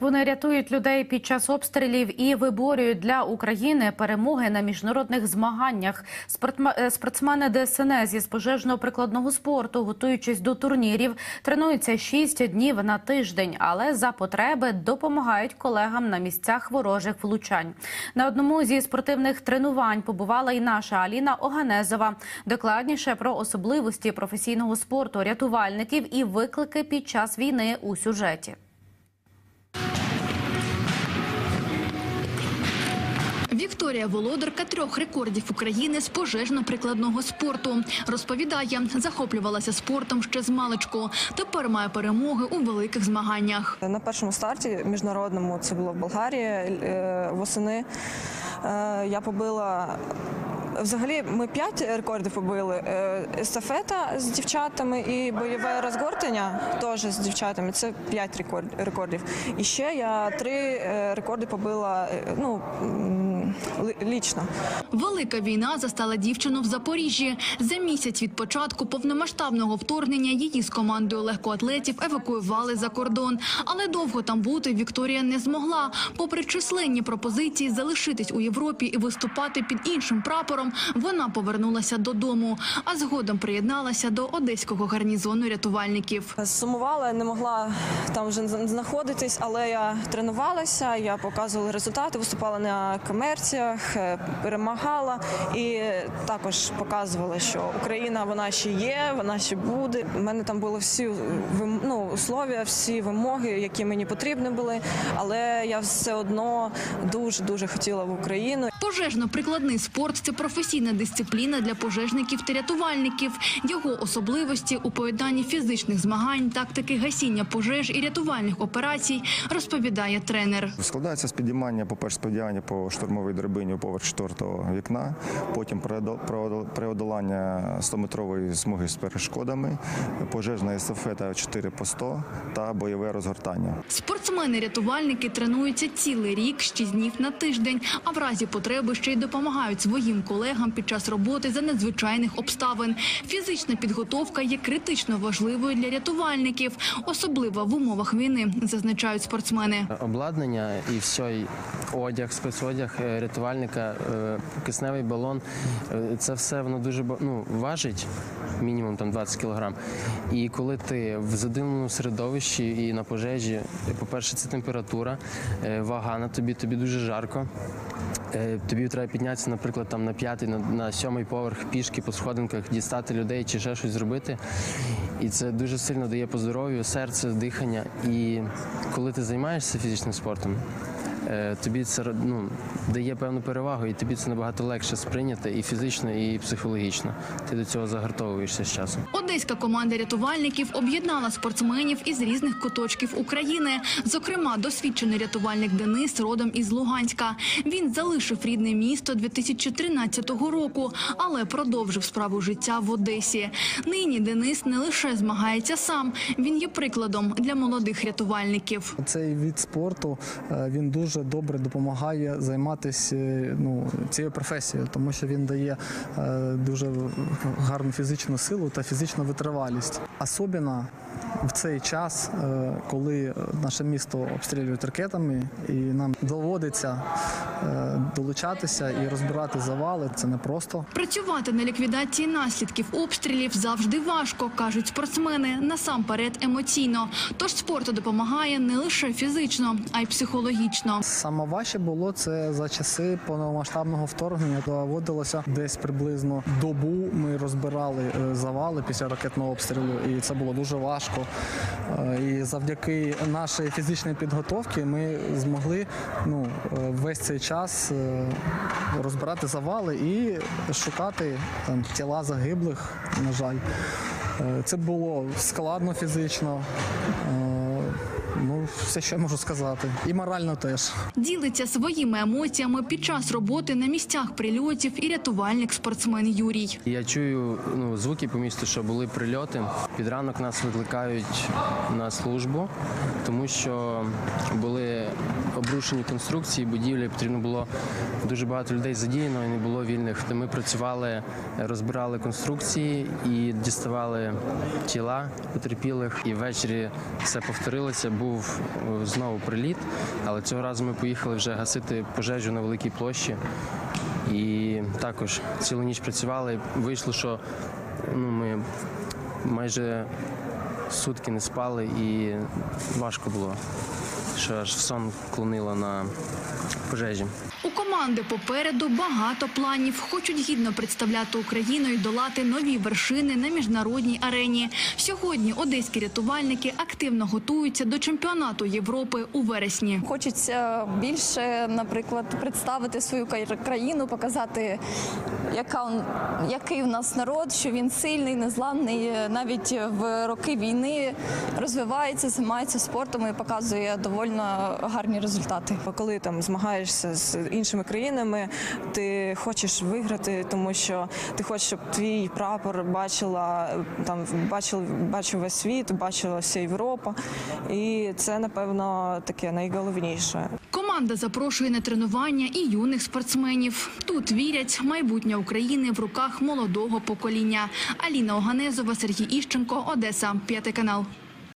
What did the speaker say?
Вони рятують людей під час обстрілів і виборюють для України перемоги на міжнародних змаганнях. Е, Спортсмени ДСНС із пожежно-прикладного спорту, готуючись до турнірів, тренуються 6 днів на тиждень, але за потреби допомагають колегам на місцях ворожих влучань. На одному зі спортивних тренувань побувала і наша Аліна Оганезова. Докладніше про особливості професійного спорту рятувальників і виклики під час війни у сюжеті. Вікторія володарка трьох рекордів України з пожежно-прикладного спорту. Розповідає, захоплювалася спортом ще з маличку. Тепер має перемоги у великих змаганнях. На першому старті міжнародному це було в Болгарії е, восени. Е, Я побила. Взагалі, ми п'ять рекордів побили. Е, Естафета з дівчатами і бойове розгортання теж з дівчатами. Це п'ять рекорд- рекордів. І ще я три рекорди побила ну, лічно. Велика війна застала дівчину в Запоріжжі. За місяць від початку повномасштабного вторгнення її з командою легкоатлетів евакуювали за кордон. Але довго там бути Вікторія не змогла. Попри численні пропозиції залишитись у Європі і виступати під іншим прапором, вона повернулася додому, а згодом приєдналася до одеського гарнізону рятувальників. Сумувала, не могла там вже знаходитись, але я тренувалася, я показувала результати, виступала на комерціях, е, перемагала і також показувала, що Україна вона ще є, вона ще буде. У мене там були всі вим- ну, условия, всі вимоги, які мені потрібні були, але я все одно дуже дуже хотіла в Україну. Пожежно-прикладний спорт це професійна дисципліна для пожежників та рятувальників. Його особливості у поєднанні фізичних змагань, тактики гасіння пожеж і рятувальних операцій, розповідає тренер. Складається з підіймання, по-перше, з підіймання по штурмовій драбині у поверх четвертого вікна, потім преодо- преодо- преодолання 100-метрової смуги з перешкодами, пожежна естафета 4 по 100 та бойове розгортання. Спортсмени-рятувальники тренуються цілий рік, 6 днів на тиждень, а в разі потреби ще й допомагають своїм колегам під час роботи за надзвичайних обставин. Фізична підготовка є критично важливою для рятувальників, особливо в умовах війни, зазначають спортсмени. обладнання і все, і одяг, спецодяг рятувальника, е, кисневий балон. е, Це все воно дуже ну, важить, мінімум там 20 кілограм. І коли ти в задимленому середовищі і на пожежі, по-перше, це температура, е, вага на тобі, тобі дуже жарко. Е, Тобі треба піднятися, наприклад, там на п'ятий, на, на сьомий поверх пішки по сходинках, дістати людей чи ще щось зробити. І це дуже сильно дає по здоров'ю, серце, дихання. І коли ти займаєшся фізичним спортом, е, тобі це ну, дає певну перевагу, і тобі це набагато легше сприйняти і фізично, і психологічно. Ти до цього загартовуєшся з часом. Одеська команда рятувальників об'єднала спортсменів із різних куточків України. Зокрема, досвідчений рятувальник Денис родом із Луганська. Він залишив рідне місто 2013 року, але продовжив справу життя в Одесі. Нині Денис не лише змагається сам, він є прикладом для молодих рятувальників. Цей від спорту е, він дуже добре допомагає займатися е, ну, цією професією, тому що він дає е, дуже гарну фізичну силу та фізичну витривалість. Особливо в цей час, е, коли наше місто обстрілюють ракетами, і нам доводиться е, долучатися і розбирати завали. Це не просто. Працювати на ліквідації наслідків обстрілів завжди важко, кажуть спортсмени, насамперед емоційно. Тож спорту допомагає не лише фізично, а й психологічно. Саме важче було це за часи повномасштабного вторгнення. Доводилося десь приблизно добу. Ми розбирали е, завали після ракетного обстрілу, і це було дуже важко. Е, І завдяки нашій фізичній підготовці ми змогли ну, е, весь цей час е, розбирати завали і шукати там тіла загиблих. На жаль, це було складно фізично. Ну, все, що я можу сказати. І морально теж. Ділиться своїми емоціями під час роботи на місцях прильотів і рятувальник спортсмен Юрій. Я чую ну, звуки по місту, що були прильоти. Під ранок нас викликають на службу, тому що були обрушені конструкції, будівлі. Потрібно було дуже багато людей задіяно і не було вільних. То ми працювали, розбирали конструкції і діставали тіла потерпілих. І ввечері все повторилося. Був е, знову приліт, але цього разу ми поїхали вже гасити пожежу на великій площі. І також цілу ніч працювали. Вийшло, що ну, ми майже сутки не спали і важко було, що аж в сон клонило на пожежі. У команди попереду багато планів. Хочуть гідно представляти Україну і долати нові вершини на міжнародній арені. Сьогодні одеські рятувальники активно готуються до чемпіонату Європи у вересні. Хочеться більше, наприклад, представити свою країну, показати, яка он- який у нас народ, що він сильний, незламний, навіть в роки війни розвивається, займається спортом і показує доволі гарні результати. Коли там змагаєшся з іншими країнами, ти хочеш виграти, тому що ти хочеш, щоб твій прапор бачила там бачив, бачив весь світ, бачила вся Європа. І це напевно таке найголовніше. Команда запрошує на тренування і юних спортсменів. Тут вірять, майбутнє України в руках молодого покоління. Аліна Оганезова, Сергій Іщенко, Одеса, п'ятий канал.